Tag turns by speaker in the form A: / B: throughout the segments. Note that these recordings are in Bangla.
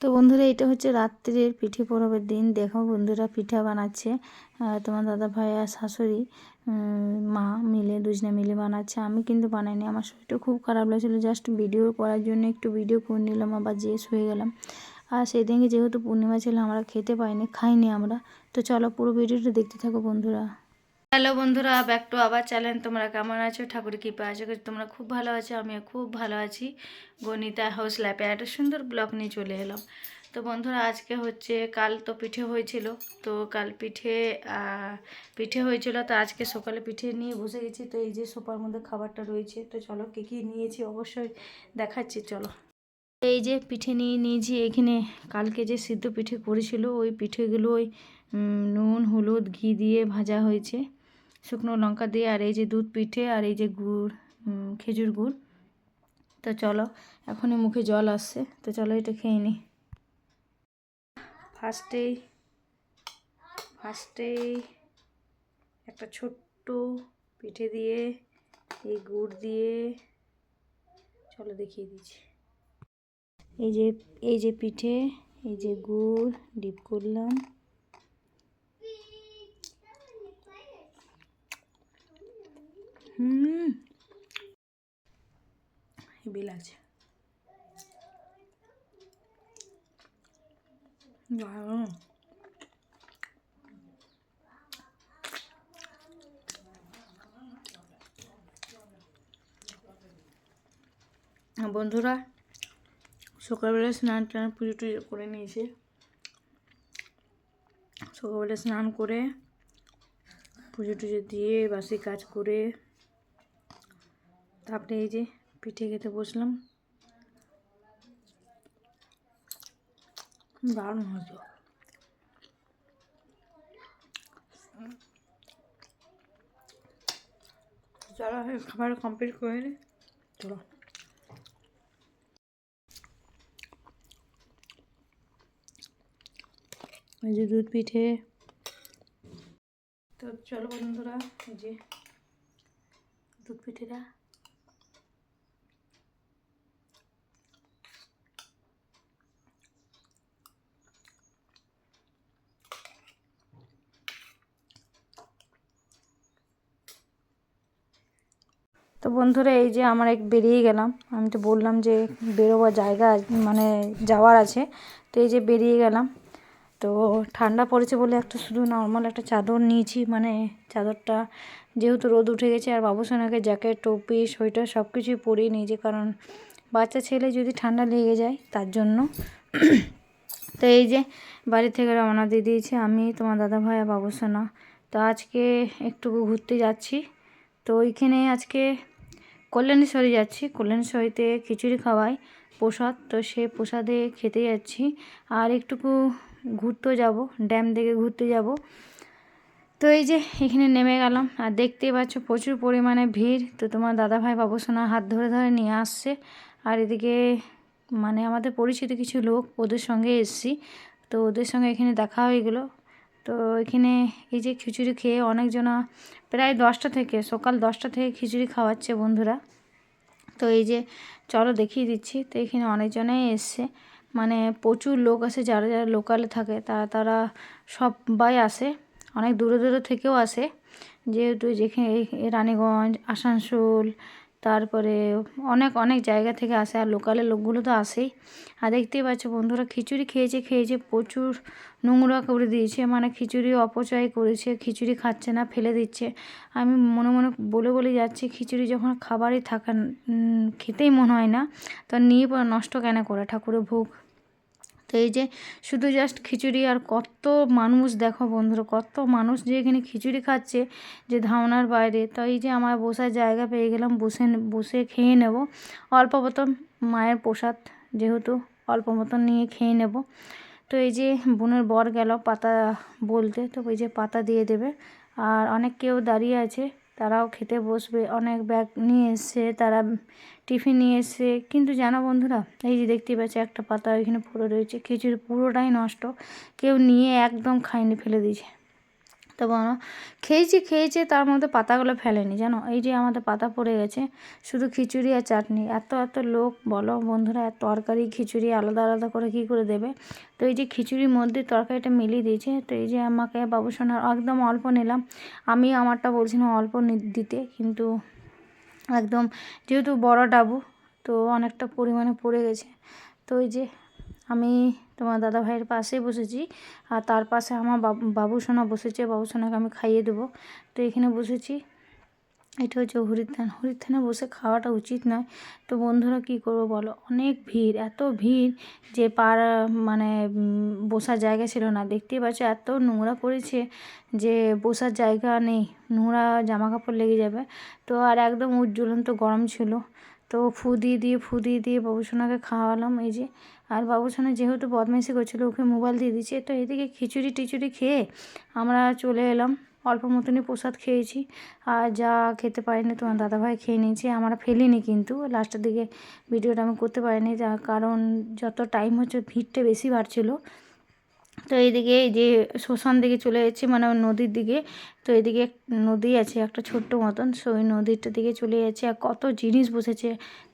A: তো বন্ধুরা, এটা হচ্ছে রাত্রের পিঠে পরবের দিন। দেখো বন্ধুরা, পিঠা বানাচ্ছে তোমার দাদা ভাই আর শাশুড়ি মা মিলে, দুজনে মিলে বানাচ্ছে। আমি কিন্তু বানাইনি, আমার শরীরটা খুব খারাপ লাগছিল। জাস্ট ভিডিও করার জন্য একটু ভিডিও করে নিলাম, আবার যেয়ে শুয়ে গেলাম। আর সেই দিনকে যেহেতু পূর্ণিমা ছিল, আমরা খেতে পাইনি, খাইনি আমরা। তো চলো পুরো ভিডিওটা দেখতে থাকো বন্ধুরা। হ্যালো বন্ধুরা ব্যাক টু আবার চ্যানেল তোমরা কেমন আছো? ঠাকুর কৃপা করি তোমরা খুব ভালো আছো, আমিও খুব ভালো আছি। গণিতা হাউস ল্যাপে একটা সুন্দর ব্লগ নিয়ে চলে এলাম। তো বন্ধুরা, আজকে হচ্ছে কাল তো পিঠে হয়েছিল। তো কাল পিঠে পিঠে হয়েছিল, তো আজকে সকালে পিঠে নিয়ে বসে গেছি। তো এই যে সোফার মধ্যে খাবারটা রয়েছে, তো চলো কী কী নিয়েছি অবশ্যই দেখাচ্ছি, চলো। এই যে পিঠে নিয়ে নিয়েছি, এখানে কালকে যে সিদ্ধ পিঠে করেছিল, ওই পিঠেগুলো ওই নুন, হলুদ, ঘি দিয়ে ভাজা হয়েছে। শুকনো লঙ্কা দিয়ে আর এই যে দুধ পিঠে আর এই যে গুড় খেজুর গুড়। তো চলো, এখনই মুখে জল আসছে। তো চলো এটা খেয়ে নিই ফার্স্টেই ফার্স্টেই একটা ছোট্ট পিঠে দিয়ে, এই গুড় দিয়ে চলো দেখিয়ে দিচ্ছি। এই যে এই যে পিঠে, এই যে গুড়, ডিপ করলাম। হুম। দারুণ বন্ধুরা, সকালবেলা স্নান টান পুজো টুজো করে নিয়েছে। সকালবেলা স্নান করে পুজো টুজো দিয়ে বাসি কাজ করে তারপরে এই যে পিঠে খেতে বসলাম। দারুণ হতো চলো খাবার কমপ্লিট করে নি চলো। এই যে দুধ পিঠে। তো চলো বন্ধুরা এই যে দুধ পিঠেটা তো বন্ধুরা, এই যে আমার এক বেরিয়ে গেলাম। আমি তো বললাম যে বেরোবার জায়গা মানে যাওয়ার আছে। তো এই যে বেরিয়ে গেলাম। তো ঠান্ডা পড়েছে বলে একটা শুধু নর্মাল একটা চাদর নিয়েছি। মানে চাদরটা যেহেতু রোদ উঠে গেছে, আর বাবুসোনাকে জ্যাকেট টুপি, সোয়েটার সব কিছুই পরিয়ে নিয়েছি। কারণ বাচ্চা ছেলে যদি ঠান্ডা লেগে যায়, তার জন্য। তো এই যে বাড়ি থেকে রওনা দিয়ে দিয়েছি আমি, তোমার দাদা ভাই আর বাবুসোনা তো আজকে একটু ঘুরতে যাচ্ছি। তো ওইখানে আজকে কল্যাণেশ্বরী যাচ্ছি। কল্যাণেশ্বরীতে খিচুড়ি খাওয়াই, প্রসাদ। তো সে প্রসাদে খেতে যাচ্ছি। আর একটুকু ঘুরতেও যাব, ড্যাম থেকে ঘুরতে যাব। তো এই যে এখানে নেমে গেলাম। আর দেখতেই পাচ্ছ প্রচুর পরিমাণে ভিড়। তো তোমার দাদাভাই বাবুসোনা হাত ধরে ধরে নিয়ে আসছে। আর এদিকে মানে আমাদের পরিচিত কিছু লোক, ওদের সঙ্গে এসছি। তো ওদের সঙ্গে এখানে দেখা হয়ে গেলো। তো এখানে এই যে খিচুড়ি খেয়ে অনেকজনা প্রায় দশটা থেকে, সকাল দশটা থেকে খিচুড়ি খাওয়াচ্ছে বন্ধুরা। তো এই যে চলো দেখিয়ে দিচ্ছি, তো এখানে অনেকজনাই এসছে। মানে প্রচুর লোক আসে, যারা যারা লোকালে থাকে, তারা তারা সবাই আসে। অনেক দূরে দূরে থেকেও আসে। যেহেতু যেখানে রানীগঞ্জ, আসানসোল তারপরে অনেক অনেক জায়গা থেকে আসে, আর লোকালের লোকগুলো তো আসেই। আর দেখতেই পাচ্ছ বন্ধুরা, খিচুড়ি খেয়েছে খেয়েছে, প্রচুর নোংরা করে দিয়েছে মানে খিচুড়ি অপচয় করেছে, খিচুড়ি খাচ্ছে না, ফেলে দিচ্ছে। আমি মনে মনে বলে বলে যাচ্ছি, খিচুড়ি যখন খাবারই থাকা খেতেই মনে হয় না, তো নিয়ে নষ্ট কেন করে? ঠাকুরের ভোগ তো এই যে শুধু জাস্ট খিচুড়ি আর কত মানুষ দেখো বন্ধুরা, কত মানুষ যে এখানে খিচুড়ি খাচ্ছে যে ধাওনার বাইরে। তো এই যে আমার বসার জায়গা পেয়ে গেলাম, বসে বসে খেয়ে নেব। অল্প মতন মায়ের প্রসাদ যেহেতু অল্প মতন নিয়ে খেয়ে নেব। তো এই যে বোনের বর গেল পাতা বলতে, তো ওই যে পাতা দিয়ে দেবে। আর অনেক কেউ দাঁড়িয়ে আছে। তারাও খেতে বসবে। অনেক ব্যাগ নিয়ে এসে তারা টিফিন নিয়ে এসে কিন্তু জানো বন্ধুরা, এই যে দেখতে পাচ্ছি, একটা পাতা ওইখানে পড়ে রয়েছে। খিচুড়ি পুরোটাই নষ্ট। কেউ নিয়ে একদম খাইনি, ফেলে দিয়েছে। তো বলো খেয়েছি, খেয়েছে, তার মধ্যে পাতাগুলো ফেলেনি, জানো? এই যে আমাদের পাতা পড়ে গেছে, শুধু খিচুড়ি আর চাটনি। এত এত লোক, বলো, বন্ধুরা তরকারি, খিচুড়ি, আলাদা আলাদা করে কী করে দেবে? তো এই যে খিচুড়ির মধ্যে তরকারিটা মিলিয়ে দিয়েছে, তো এই যে আমাকে বাবু বাবুসোনার একদম অল্প নিলাম। আমি আমারটা বলছিলাম অল্প দিতে, কিন্তু একদম, যেহেতু বড় ডাবু, তো অনেকটা পরিমাণে পড়ে গেছে। তো এই যে আমি তোমার দাদা ভাইয়ের পাশেই বসেছি আর তার পাশে আমার বাবু, বাবুসোনা বসেছে, বাবুসোনাকে আমি খাইয়ে দেবো। তো এখানে বসেছি। এটা হচ্ছে হরিদ্ধান হরিদ্ধানে বসে খাওয়াটা উচিত নয়। তো বন্ধুরা কী করব বলো? অনেক ভিড়, এত ভিড় যে পার মানে বসার জায়গা ছিল না। দেখতেই পাচ্ছ এত নোংরা পড়েছে যে বসার জায়গা নেই। নোংরা জামা কাপড় লেগে যাবে। তো আর একদম উজ্জ্বলন্ত গরম ছিল। তো ফু দিয়ে দিয়ে, ফু দিয়ে দিয়ে বাবুসোনাকে খাওয়ালাম। এই যে, আর বাবুসোনা যেহেতু বদমাইশি করছিল, ওকে মোবাইল দিয়ে দিচ্ছে। তো এদিকে খিচুড়ি টিচুড়ি খেয়ে আমরা চলে এলাম। অল্প মতনই প্রসাদ খেয়েছি। আর যা খেতে পারিনি তোমার দাদাভাই খেয়ে নিয়েছি। আমরা ফেলিনি কিন্তু। লাস্টের দিকে ভিডিওটা আমি করতে পারিনি কারণ যত টাইম হচ্ছে, ভিড়টা বেশি বাড়ছিল। তো এইদিকে এই যে শ্মশান দিকে চলে যাচ্ছি মানে নদীর দিকে। তো এদিকে নদী আছে, একটা ছোট্ট মতন। সো ওই নদীটার দিকে চলে যাচ্ছে। আর কত জিনিস বসেছে,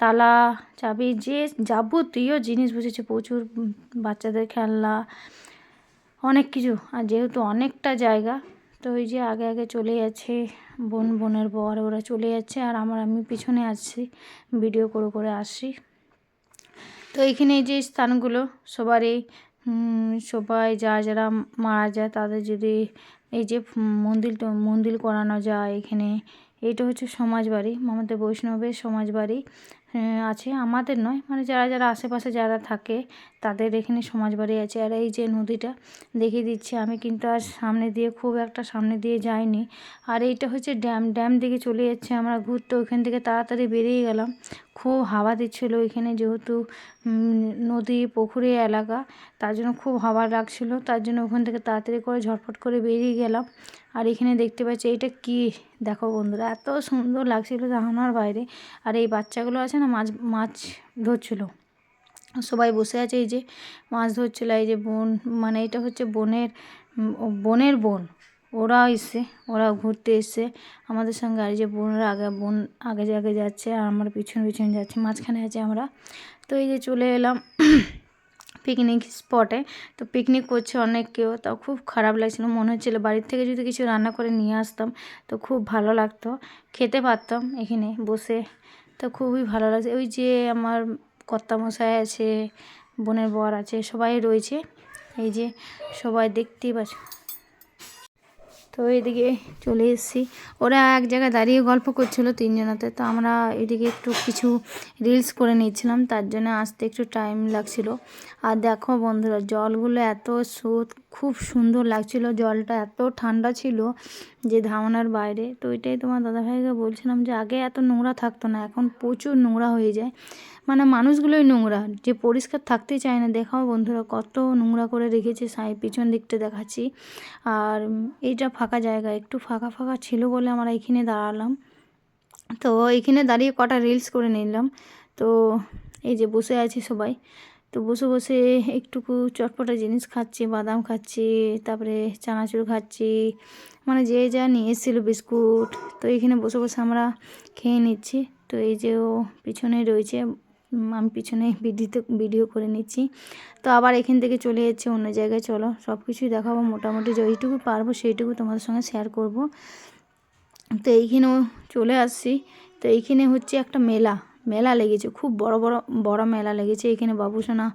A: তালা, চাবি, যে যাবতীয় জিনিস বসেছে, প্রচুর বাচ্চাদের খেলনা, অনেক কিছু। আর যেহেতু অনেকটা জায়গা, তো ওই যে আগে আগে চলে যাচ্ছে, বোন, বোনের বর, ওরা চলে যাচ্ছে। আর আমার আমি পিছনে আসছি ভিডিও করে করে আসছি। তো এখানে এই যে স্থানগুলো, সবারই সবাই যারা যারা মারা যায় তাদের যদি এই যে মন্দির মন্দির করানো যায় এখানে এইটা হচ্ছে সমাজবাড়ি আমাদের বৈষ্ণবের সমাজবাড়ি আহ, আছে আমাদের নয় মানে যারা যারা আশেপাশে যারা থাকে তাদের এখানে সমাজবাড়ি আছে। আর এই যে নদীটা দেখিয়ে দিচ্ছে আমি কিন্তু আর সামনে দিয়ে খুব একটা সামনে দিয়ে যাইনি। আর এইটা হচ্ছে ড্যাম ড্যাম দিকে চলে যাচ্ছে আমরা ঘুরতে ওইখান থেকে তাড়াতাড়ি বেরিয়ে গেলাম। খুব হাওয়া দিচ্ছিল এখানে যেহেতু নদী, পুকুরে, এলাকা। তার জন্য খুব হাওয়া লাগছিল। তার জন্য ওখান থেকে তাড়াতাড়ি করে ঝটফট করে বেরিয়ে গেলাম। আর এখানে দেখতে পাচ্ছি এটা কি? দেখো বন্ধুরা, এত সুন্দর লাগছিল জানানোর বাইরে। আর এই বাচ্চাগুলো আছে না, মাছ মাছ ধরছিল। সবাই বসে আছে, এই যে মাছ ধরছিল, এই যে বোন মানে এটা হচ্ছে বোনের বোনের বোন। ওরা এসে ওরা ঘুরতে এসছে। আমাদের সঙ্গে আর যে বোনরা আগে, বোন আগে আগে যাচ্ছে আর আমরা পিছন পিছন যাচ্ছি, মাঝখানে আছে আমরা। তো এই যে চলে এলাম পিকনিক স্পটে তো পিকনিক করছে অনেক কেউ, তাও খুব খারাপ লাগছিল, মনে হচ্ছিল বাড়ির থেকে যদি কিছু রান্না করে নিয়ে আসতাম, তো খুব ভালো লাগতো। খেতে পারতাম এখানে বসে, তো খুবই ভালো লাগছে। ওই যে আমার কর্তামশাই আছে, বোনের বর আছে, সবাই রয়েছে। এই যে সবাই দেখতেই পাচ্ছ। তো এইদিকে চলে এসেছি। ওরা এক জায়গায় দাঁড়িয়ে গল্প করছিল তিনজনাতে। তো আমরা এদিকে একটু কিছু রিলস করে নিচ্ছিলাম, তার জন্য আসতে একটু টাইম লাগছিল। আর দেখো বন্ধুরা, জলগুলো এত স্রোত, খুব সুন্দর লাগছিল। জলটা এত ঠান্ডা ছিল যে ধারণার বাইরে। তো এটাই তোমার দাদাভাইকে বলছিলাম যে আগে এত নোংরা থাকতো না, এখন প্রচুর নোংরা হয়ে যায়। মানে মানুষগুলোই নোংরা, যে পরিষ্কার থাকতে চায় না। দেখাও বন্ধুরা, কত নোংরা করে রেখেছে সাই, পিছন দিকটা দেখাচ্ছি। আর এইটা ফাঁকা জায়গা, একটু ফাঁকা ফাঁকা ছিল বলে আমরা এখানে দাঁড়ালাম। তো এখানে দাঁড়িয়ে কটা রিলস করে নিলাম। তো এই যে বসে আছি সবাই। তো বসে বসে একটুকু চটপটা জিনিস খাচ্ছি, বাদাম খাচ্ছি, তারপরে চানাচুর খাচ্ছি মানে যে যা নিয়ে এসেছিল বিস্কুট। তো এখানে বসে বসে আমরা খেয়ে নিচ্ছি। তো এই যে ও পিছনে রয়েছে। আমি পিছনে ভিডিওতে ভিডিও করে নিচ্ছি। তো আবার এখান থেকে চলে যাচ্ছে অন্য জায়গায়। চলো সব কিছুই দেখাবো। মোটামুটি যেইটুকু পারব, সেইটুকু তোমাদের সঙ্গে শেয়ার করব। তো এইখানেও চলে আসছি। তো এইখানে হচ্ছে একটা মেলা। মেলা লেগেছে। খুব বড় বড় বড় মেলা লেগেছে। এখানে বাবুসোনা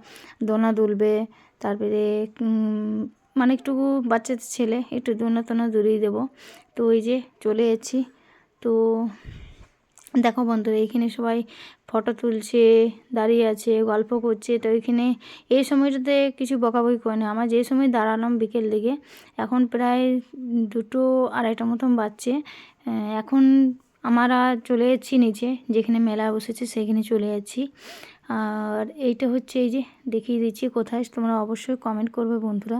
A: দোনা দুলবে, তারপরে মানে একটুকু বাচ্চাদের ছেলে, একটু দোনা টোনা দুলিয়ে দেবো। তো ওই যে চলে যাচ্ছি। তো দেখো বন্ধুরা এইখানে সবাই ফটো তুলছে, দাঁড়িয়ে আছে, গল্প করছে। তো এইখানে এই সময়টাতে কিছু বকাবকি করে না। আমার যে সময় দাঁড়ালাম বিকেল দিকে, এখন প্রায় দুটো আড়াইটা মতন বাজছে। এখন আমরা চলে যাচ্ছি নিচে, যেখানে মেলা বসেছে সেখানে চলে যাচ্ছি। আর এইটা হচ্ছে এই যে, দেখিয়ে দিচ্ছি কোথায়, তোমরা অবশ্যই কমেন্ট করবে বন্ধুরা।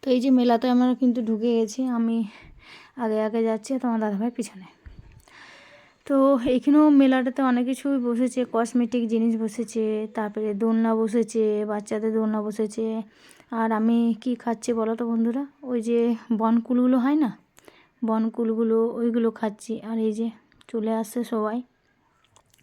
A: তো এই যে মেলাতে আমরা কিন্তু ঢুকে গেছি। আমি আগে আগে যাচ্ছি, তোমার দাদাভাই পিছনে। তো এখানেও মেলাটাতে অনেক কিছুই বসেছে কসমেটিক জিনিস বসেছে, তারপরে দোলনা বসেছে, বাচ্চাদের দোলনা বসেছে। আর আমি কি খাচ্ছি বলো তো বন্ধুরা? ওই যে বনকুলগুলো হয় না? বনকুলগুলো, ওইগুলো খাচ্ছি। আর এই যে চলে আসছে সবাই।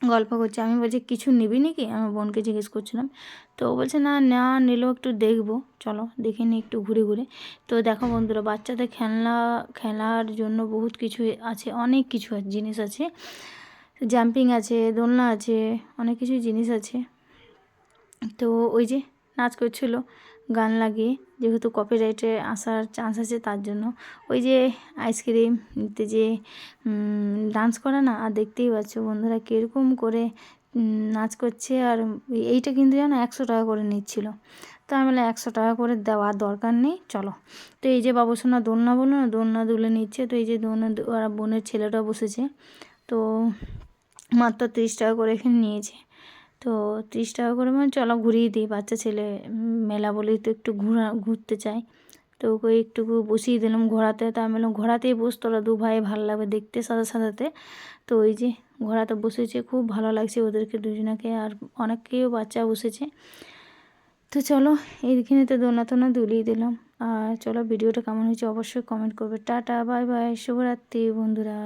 A: গল্প করছে। আমি বলছি, কিছু নিবি নাকি? আমার বোনকে জিজ্ঞেস করছিলাম। তো ও বলছে, না না, নিলেও একটু দেখব। চলো, দেখে নিই একটু ঘুরে ঘুরে। তো দেখো বন্ধুরা, বাচ্চাদের খেলনা, খেলার জন্য বহুত কিছু আছে, অনেক কিছু জিনিস আছে। জাম্পিং আছে, দোলনা আছে, অনেক কিছু জিনিস আছে। তো ওই যে নাচ করছিল। গান লাগিয়ে যেহেতু কপিরাইটে আসার চান্স আছে তার জন্য। ওই যে আইসক্রিম নিতে যে ডান্স করে না, আর দেখতেই পাচ্ছ বন্ধুরা কীরকম করে নাচ করছে, আর এইটা কিন্তু জানো একশো টাকা করে নিচ্ছিল। তো আমি বললাম, একশো টাকা করে দেওয়ার দরকার নেই, চলো। তো এই যে বাবুসোনা দোলনা বলো না, দোলনা দুলে নিচ্ছে, তো এই যে দোলনা আর বোনের ছেলেটা বসেছে, তো মাত্র তিরিশ টাকা করে এখানে নিয়েছে। তো তিরিশ টাকা করে মানে চলো ঘুরিয়ে দিই, বাচ্চা ছেলে মেলা বলেই তো একটু ঘোরা, ঘুরতে চাই তো ওকে একটু বসিয়ে দিলাম ঘোড়াতে তা আমি ঘোড়াতেই বস দু ভাই ভালো লাগবে দেখতে সাথে সাদাতে তো ওই যে ঘোড়াতে বসেছে, খুব ভালো লাগছে ওদেরকে দুজনাকে, আর অনেকেও বাচ্চা বসেছে। তো চলো এইখানে তো দোনা তোনা দুলিয়ে দিলাম। আর চলো ভিডিওটা কেমন হয়েছে অবশ্যই কমেন্ট করবে। টাটা, বাই বাই, শুভরাত্রি বন্ধুরা।